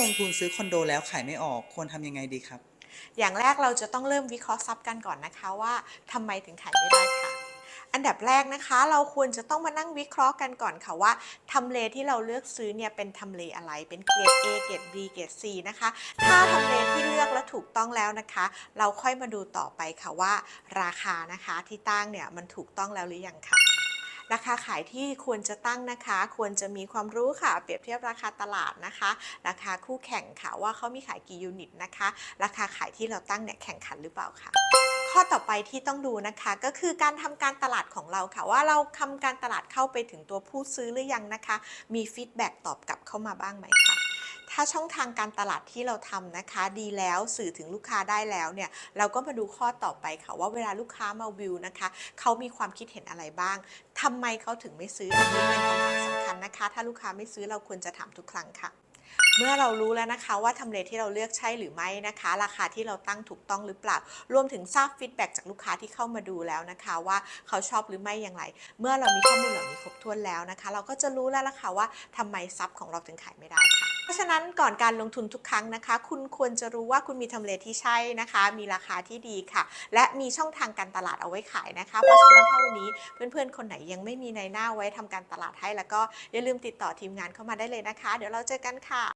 ลงทุนซื้อคอนโดแล้วขายไม่ออกควรทำยังไงดีครับ อย่างแรกเราจะต้องเริ่มวิเคราะห์ทรัพย์กันก่อนนะคะว่าทำไมถึงขายไม่ได้ค่ะ อันดับแรกนะคะ เราควรจะต้องมานั่งวิเคราะห์กันก่อนค่ะว่าทำเลที่เราเลือกซื้อเนี่ยเป็นทำเลอะไร เป็นเกรด A เกรด B เกรด C นะคะ ถ้าทำเลที่เลือกแล้วถูกต้องแล้วนะคะ เราค่อยมาดูต่อไปค่ะว่า ราคานะคะที่ตั้งเนี่ยมันถูกต้องแล้วหรือยังค่ะ ราคาขายที่ควรจะตั้งนะคะ ควรจะมีความรู้ค่ะ เปรียบเทียบราคาตลาดนะคะ ราคาคู่แข่งค่ะว่าเขามีขายกี่ยูนิตนะคะ ราคาขายที่เราตั้งเนี่ยแข่งขันหรือเปล่าค่ะข้อต่อไปที่ต้องดูนะคะก็คือการทำการตลาดของเราค่ะ ว่าเราทำการตลาดเข้าไปถึงตัวผู้ซื้อหรือยังนะคะ มีฟีดแบ็กตอบกลับเข้ามาบ้างไหมคะ ถ้าช่องทางการตลาดที่เราทำนะคะ ดีแล้วสื่อถึงลูกค้าได้แล้วเนี่ยเราก็มาดูข้อต่อไปค่ะว่าเวลาลูกค้ามาวิวนะคะเขามีความคิดเห็นอะไรบ้างทำไมเขาถึงไม่ซื้ออันนี้เป็นคำถามสำคัญนะคะ ถ้าลูกค้าไม่ซื้อเราควรจะถามทุกครั้งค่ะ เมื่อเรารู้แล้วนะคะว่าทำเลที่เราเลือกใช่หรือไม่นะคะ ราคาที่เราตั้งถูกต้องหรือเปล่า รวมถึงทราบฟีดแบ็กจากลูกค้าที่เข้ามาดูแล้วนะคะว่าเขาชอบหรือไม่อย่างไร เมื่อเรามีข้อมูลเหล่านี้ครบถ้วนแล้วนะคะ เราก็จะรู้แล้วล่ะค่ะว่าทำไมทรัพย์ของเราถึงขายไม่ได้ค่ะเพราะฉะนั้นก่อนการลงทุนทุกครั้งนะคะ คุณควรจะรู้ว่าคุณมีทำเลที่ใช่นะคะ มีราคาที่ดีค่ะ และมีช่องทางการตลาดเอาไว้ขายนะคะ เพราะฉะนั้นถ้าวันนี้เพื่อนๆ คนไหนยังไม่มีในหน้าไว้ทำการตลาดให้ แล้วก็อย่าลืมติดต่อทีมงานเข้ามาได้เลยนะคะ เดี๋ยวเราเจอกันค่ะ